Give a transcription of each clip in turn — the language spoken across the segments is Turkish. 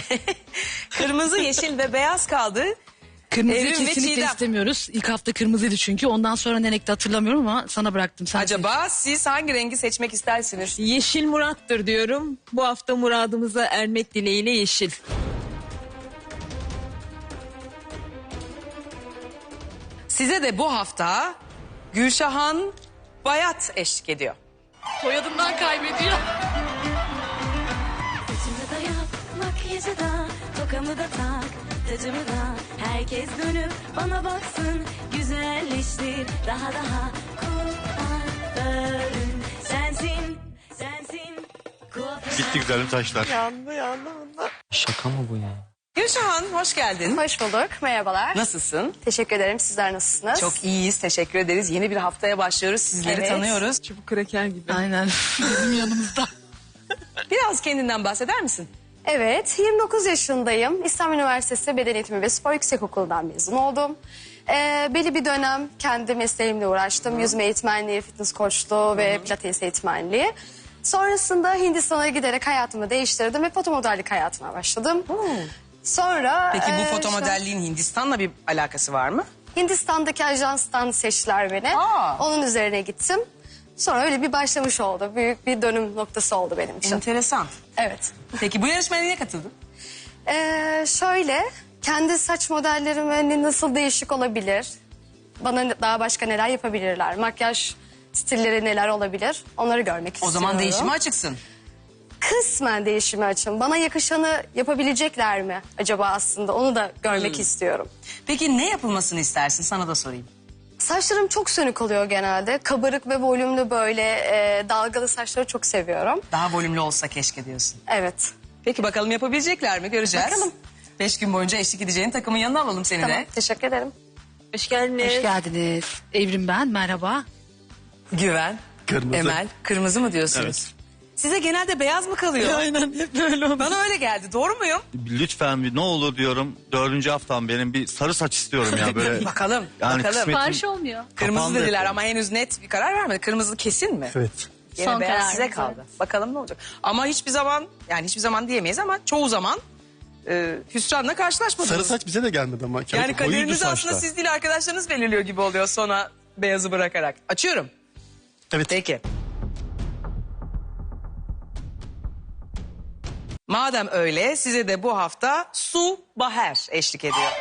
Kırmızı, yeşil ve beyaz kaldı. Kırmızıyı Evrim ve kesinlikle Çiğdem. istemiyoruz. İlk hafta kırmızıydı çünkü. Ondan sonra ne renkti hatırlamıyorum ama sana bıraktım. Sen Acaba siz hangi rengi seçmek istersiniz? Yeşil Murat'tır diyorum. Bu hafta muradımıza ermek dileğiyle yeşil. Size de bu hafta Gülşahan Bayat eşlik ediyor. seç. Soyadından kaybediyor. Makyajı da, tokamı da tak, tacımı da. Herkes dönüp bana baksın, güzelleştir daha daha. Kuaförüm sensin, sensin. Kuaförüm Gitti güzelim taşlar. Şaka mı bu ya? Gülşahan hoş geldin. Hoş bulduk. Merhabalar. Nasılsın? Teşekkür ederim. Sizler nasılsınız? Çok iyiyiz, teşekkür ederiz. Yeni bir haftaya başlıyoruz. Sizleri Evet. tanıyoruz. Çubuk kraker gibi. Aynen. Bizim yanımızda. Biraz kendinden bahseder misin? Evet, 29 yaşındayım. İstanbul Üniversitesi Beden Eğitimi ve Spor Yüksekokulu'ndan mezun oldum. Ee, belli bir dönem kendi mesleğimle uğraştım. Yüzme eğitmenliği, fitness koçluğu ve pilates eğitmenliği. Sonrasında Hindistan'a giderek hayatımı değiştirdim ve fotomodellik hayatıma başladım. Sonra... Peki bu e, foto an- modelliğin Hindistan'la bir alakası var mı? Hindistan'daki ajanstan seçtiler beni. Aa. Onun üzerine gittim. Sonra öyle bir başlamış oldu. Büyük bir dönüm noktası oldu benim için. Enteresan. Evet. Peki bu yarışmaya niye katıldın? Ee, şöyle, kendi saç modellerim hani nasıl değişik olabilir? Bana daha başka neler yapabilirler? Makyaj stilleri neler olabilir? Onları görmek O istiyorum. zaman değişime açıksın. Kısmen değişime açım. Bana yakışanı yapabilecekler mi acaba aslında? Onu da görmek Hmm. istiyorum. Peki ne yapılmasını istersin? Sana da sorayım. Saçlarım çok sönük oluyor genelde. Kabarık ve volümlü böyle e, dalgalı saçları çok seviyorum. Daha volümlü olsa keşke diyorsun. Evet. Peki bakalım yapabilecekler mi? Göreceğiz. Bakalım. Beş gün boyunca eşlik edeceğin takımın yanına alalım seni Tamam. de. Teşekkür ederim. Hoş geldiniz. Hoş geldiniz. Evrim ben. Merhaba. Güven, Kırmızı. Emel, kırmızı mı diyorsunuz? Evet. Size genelde beyaz mı kalıyor? Aynen hep böyle oldu. Bana öyle geldi. Doğru muyum? Lütfen bir ne olur diyorum. Dördüncü haftam benim bir sarı saç istiyorum ya böyle. Bakalım. Yani bakalım. kısmetim- Sipariş olmuyor. Kırmızı Kapandı dediler hep. ama henüz net bir karar vermedi. Kırmızı kesin mi? Evet. Yine Son beyaz size kaldı. Bakalım ne olacak. Ama hiçbir zaman yani hiçbir zaman diyemeyiz ama çoğu zaman e, hüsranla karşılaşmadınız. Sarı saç bize de gelmedi ama. Yani Koyuydu kaderinizi aslında siz değil arkadaşlarınız belirliyor gibi oluyor sona beyazı bırakarak. Açıyorum. Evet. Peki. Madem öyle size de bu hafta Su Baher eşlik ediyor.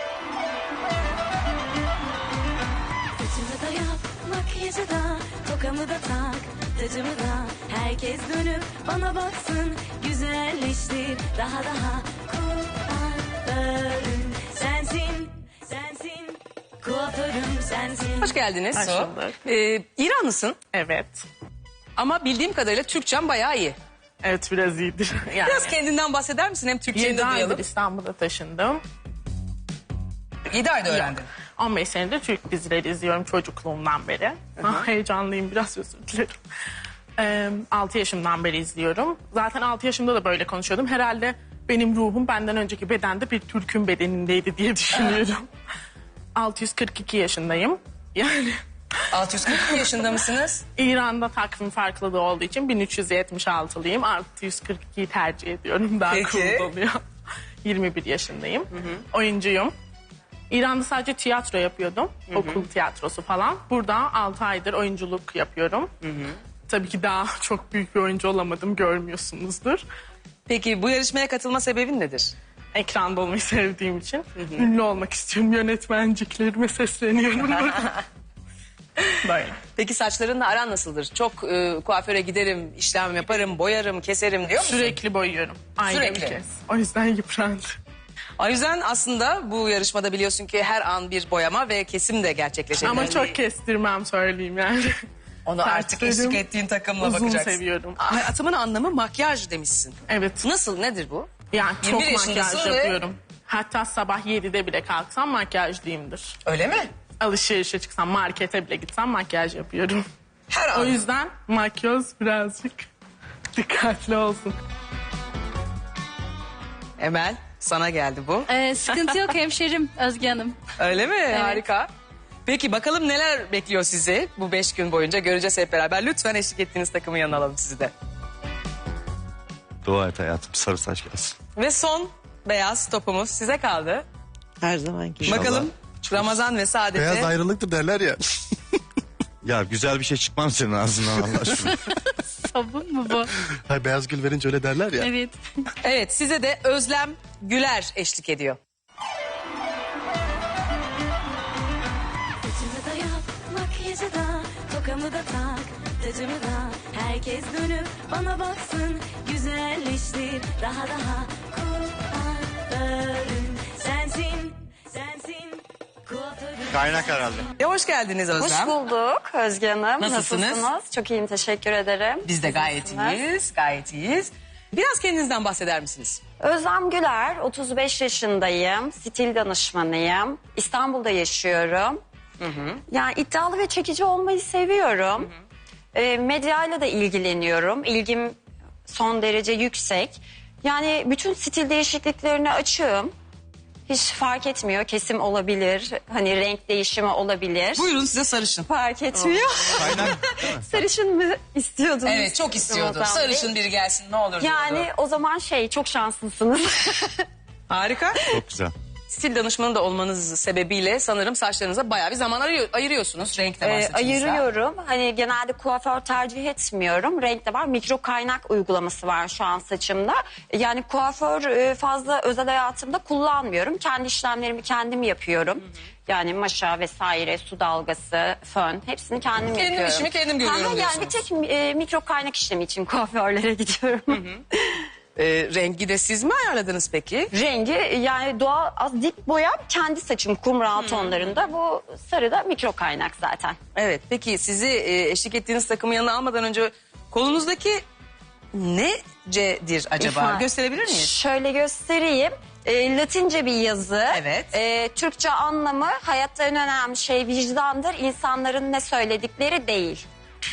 Saçımı da yap, makyajı da, tokamı da tak, tacımı da. Herkes dönüp bana baksın, güzelleştir daha daha. Kuaförüm sensin, sensin. Kuaförüm sensin. Hoş geldiniz Hoş Su. bulduk. Ee, İranlısın Evet. ama bildiğim kadarıyla Türkçen bayağı iyi. Evet biraz iyidir. Yani. Biraz kendinden bahseder misin? Hem Türkçeni 7 de aydır duyalım. İstanbul'da taşındım. 7 ayda öğrendin. 15 senedir Türk dizileri izliyorum çocukluğumdan beri. Ah, heyecanlıyım biraz özür dilerim. Ee, 6 yaşımdan beri izliyorum. Zaten 6 yaşımda da böyle konuşuyordum. Herhalde benim ruhum benden önceki bedende bir Türk'ün bedenindeydi diye düşünüyorum. 642 yaşındayım. Yani 642 yaşında mısınız? İran'da takvim farklılığı olduğu için 1376'lıyım. 642'yi tercih ediyorum. Daha Peki. cool oluyor. 21 yaşındayım. Oyuncuyum. İran'da sadece tiyatro yapıyordum. Okul tiyatrosu falan. Burada 6 aydır oyunculuk yapıyorum. Tabii ki daha çok büyük bir oyuncu olamadım görmüyorsunuzdur. Peki bu yarışmaya katılma sebebin nedir? Ekranda olmayı sevdiğim için ünlü olmak istiyorum. Yönetmenciklerime sesleniyorum. Böyle. Peki saçlarınla aran nasıldır? Çok e, kuaföre giderim, işlem yaparım, boyarım, keserim diyor musun? Sürekli boyuyorum. Ayda Sürekli. bir kez. O yüzden yıprandı. O yüzden aslında bu yarışmada biliyorsun ki her an bir boyama ve kesim de gerçekleşebilir. Ama çok kestirmem söyleyeyim yani. Onu artık Saçlarım eşlik ettiğin takımla uzun bakacaksın. seviyorum. Hayatımın anlamı makyaj demişsin. Evet. Nasıl, nedir bu? Yani çok 21 yaşındasın makyaj ve- yapıyorum. Hatta sabah 7'de bile kalksam makyajlıyımdır. Öyle mi? Alışverişe çıksam, markete bile gitsem makyaj yapıyorum. Her an. O yüzden makyaj birazcık dikkatli olsun. Emel, sana geldi bu. Ee, sıkıntı yok hemşerim Özge Hanım. Öyle mi? Harika. Peki bakalım neler bekliyor sizi bu beş gün boyunca göreceğiz hep beraber. Lütfen eşlik ettiğiniz takımın yanına alalım sizi de. Dua et hayatım sarı saç gelsin. Ve son beyaz topumuz size kaldı. Her zaman gibi. Bakalım Ramazan ve Saadet'e. Beyaz ayrılıktır derler ya. Ya güzel bir şey çıkmaz senin ağzından Allah aşkına. Sabun mu bu? Hayır, beyaz gül verince öyle derler ya. Evet. Evet size de Özlem Güler eşlik ediyor. Saçımı da yap, makyajı da, tokamı da tak, tacımı da. Herkes dönüp bana baksın, güzelleştir daha daha. Kuaförüm Kaynak herhalde. E, hoş geldiniz Özlem. Hoş bulduk Özge Hanım. Nasılsınız? Çok iyiyim teşekkür ederim. Biz de gayet nasılsınız? iyiyiz, gayet iyiyiz. Biraz kendinizden bahseder misiniz? Özlem Güler, 35 yaşındayım. Stil danışmanıyım. İstanbul'da yaşıyorum. Yani iddialı ve çekici olmayı seviyorum. E, medyayla da ilgileniyorum. İlgim son derece yüksek. Yani bütün stil değişikliklerine açığım. Hiç fark etmiyor. Kesim olabilir. Hani renk değişimi olabilir. Buyurun size sarışın. Fark etmiyor. Kaynak Sarışın mı istiyordunuz? Evet çok istiyordu. Ramazan Bey? Sarışın biri gelsin ne olur Yani diyordu. o zaman şey çok şanslısınız. Harika. çok güzel. Stil danışmanı da olmanız sebebiyle sanırım saçlarınıza bayağı bir zaman arıyor, ayırıyorsunuz. Renk de var Ee, saçınızda. ayırıyorum. Hani genelde kuaför tercih etmiyorum. Renk de var. Mikro kaynak uygulaması var şu an saçımda. Yani kuaför e, fazla özel hayatımda kullanmıyorum. Kendi işlemlerimi kendim yapıyorum. Yani maşa vesaire, su dalgası, fön hepsini kendim Kendim yapıyorum. işimi kendim görüyorum Aha, Yani bir diyorsunuz. tek e, mikro kaynak işlemi için kuaförlere gidiyorum. Ee, rengi de siz mi ayarladınız peki? Rengi yani doğal az dip boyam kendi saçım kumral tonlarında. Bu sarı da mikro kaynak zaten. Evet peki sizi e, eşlik ettiğiniz takımın yanına almadan önce kolunuzdaki necedir acaba? İfa- Gösterebilir miyiz? Şöyle göstereyim. E, Latince bir yazı. Evet. E, Türkçe anlamı hayatta en önemli şey vicdandır. İnsanların ne söyledikleri değil.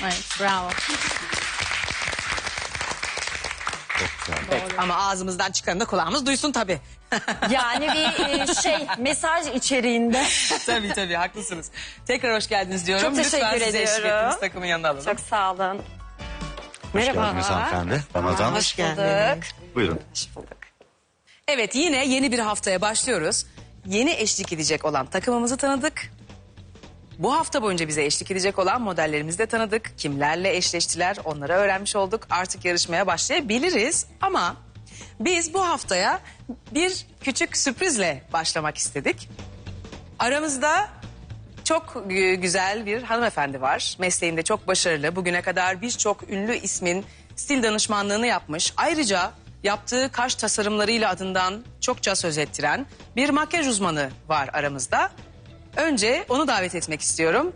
Evet, bravo. Ama ağzımızdan çıkanı da kulağımız duysun tabii. Yani bir e, şey mesaj içeriğinde. tabii tabii haklısınız. Tekrar hoş geldiniz diyorum. Çok teşekkür Lütfen sizi eşlik ediyorum. ettiğiniz takımın yanına alalım. Çok sağ olun. Hoş geldiniz hanımefendi. Ramazan. Hoş bulduk. Buyurun. Hoş bulduk. Evet yine yeni bir haftaya başlıyoruz. Yeni eşlik edecek olan takımımızı tanıdık. Bu hafta boyunca bize eşlik edecek olan modellerimizi de tanıdık. Kimlerle eşleştiler onları öğrenmiş olduk. Artık yarışmaya başlayabiliriz ama biz bu haftaya bir küçük sürprizle başlamak istedik. Aramızda çok gü- güzel bir hanımefendi var. Mesleğinde çok başarılı. Bugüne kadar birçok ünlü ismin stil danışmanlığını yapmış. Ayrıca yaptığı kaş tasarımlarıyla adından çokça söz ettiren bir makyaj uzmanı var aramızda. Önce onu davet etmek istiyorum.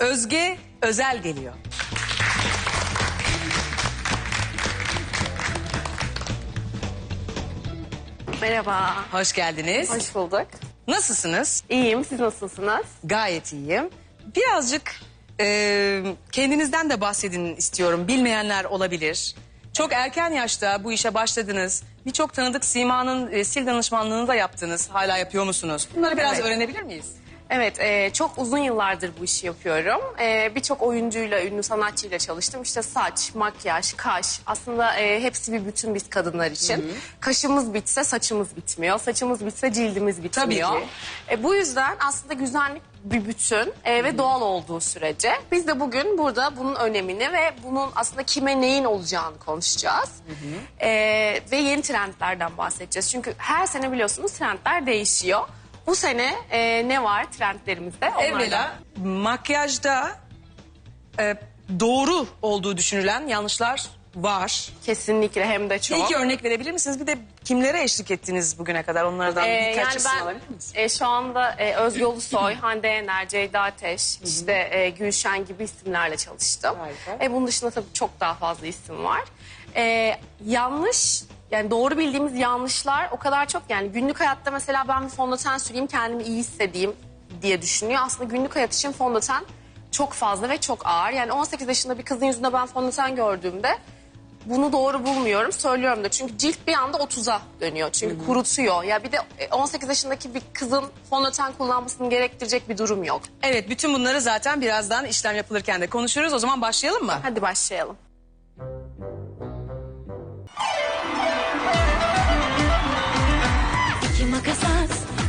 Özge Özel geliyor. Merhaba. Hoş geldiniz. Hoş bulduk. Nasılsınız? İyiyim. Siz nasılsınız? Gayet iyiyim. Birazcık e, kendinizden de bahsedin istiyorum. Bilmeyenler olabilir. Çok erken yaşta bu işe başladınız. Birçok tanıdık simanın e, sil danışmanlığını da yaptınız. Hala yapıyor musunuz? Bunları biraz Evet. öğrenebilir miyiz? Evet, e, çok uzun yıllardır bu işi yapıyorum. E, Birçok oyuncuyla, ünlü sanatçıyla çalıştım. İşte saç, makyaj, kaş. Aslında e, hepsi bir bütün biz kadınlar için. Kaşımız bitse saçımız bitmiyor. Saçımız bitse cildimiz bitmiyor. Tabii ki. E, bu yüzden aslında güzellik bir bütün e, ve doğal olduğu sürece biz de bugün burada bunun önemini ve bunun aslında kime neyin olacağını konuşacağız. E, ve yeni trendlerden bahsedeceğiz. Çünkü her sene biliyorsunuz trendler değişiyor. Bu sene e, ne var trendlerimizde? Onlardan. Evvela makyajda e, doğru olduğu düşünülen yanlışlar var. Kesinlikle hem de çok. İlk örnek verebilir misiniz? Bir de kimlere eşlik ettiniz bugüne kadar onlardan Ee, birkaç yani isim ben alabilir miyiz? e, şu anda e, Özge Ulusoy, Hande Yener, Ceyda Ateş, işte e, Gülşen gibi isimlerle çalıştım. Harika. E, bunun dışında tabii çok daha fazla isim var. E, yanlış, yani doğru bildiğimiz yanlışlar o kadar çok. Yani günlük hayatta mesela ben bir fondöten süreyim kendimi iyi hissedeyim diye düşünüyor. Aslında günlük hayat için fondöten çok fazla ve çok ağır. Yani 18 yaşında bir kızın yüzünde ben fondöten gördüğümde bunu doğru bulmuyorum. Söylüyorum da çünkü cilt bir anda 30'a dönüyor. Çünkü kurutuyor. Ya bir de e, 18 yaşındaki bir kızın fondöten kullanmasını gerektirecek bir durum yok. Evet bütün bunları zaten birazdan işlem yapılırken de konuşuruz. O zaman başlayalım mı? Hadi başlayalım.